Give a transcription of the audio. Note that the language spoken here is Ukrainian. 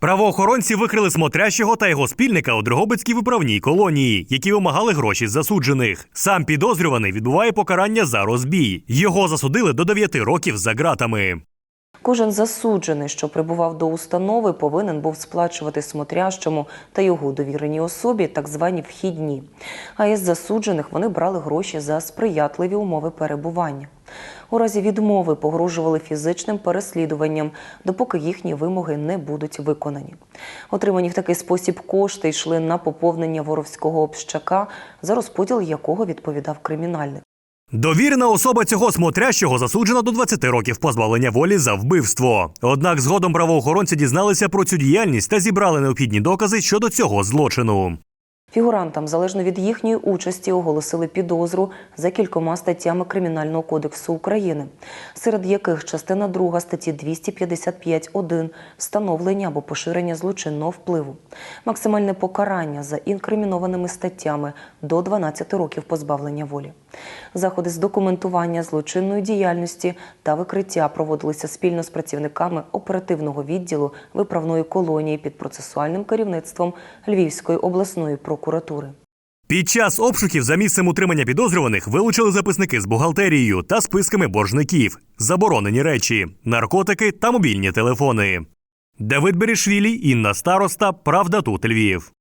Правоохоронці викрили смотрящого та його спільника у Дрогобицькій виправній колонії, які вимагали гроші з засуджених. Сам підозрюваний відбуває покарання за розбій. Його засудили до 9 років за ґратами. Кожен засуджений, що прибував до установи, повинен був сплачувати смотрящому та його довіреній особі так звані вхідні. А із засуджених вони брали гроші за сприятливі умови перебування. У разі відмови погрожували фізичним переслідуванням, допоки їхні вимоги не будуть виконані. Отримані в такий спосіб кошти йшли на поповнення воровського общака, за розподіл якого відповідав кримінальник. Довірена особа цього смотрящого засуджена до 20 років позбавлення волі за вбивство. Однак згодом правоохоронці дізналися про цю діяльність та зібрали необхідні докази щодо цього злочину. Фігурантам, залежно від їхньої участі, оголосили підозру за кількома статтями Кримінального кодексу України, серед яких частина 2 статті 255.1 встановлення або поширення злочинного впливу, максимальне покарання за інкримінованими статтями до 12 років позбавлення волі. Заходи з документування злочинної діяльності та викриття проводилися спільно з працівниками оперативного відділу виправної колонії під процесуальним керівництвом Львівської обласної прокуратури. Під час обшуків за місцем утримання підозрюваних вилучили записники з бухгалтерією та списками боржників, заборонені речі, наркотики та мобільні телефони. Давид Берішвілі, Інна Староста, Правда тут Львів.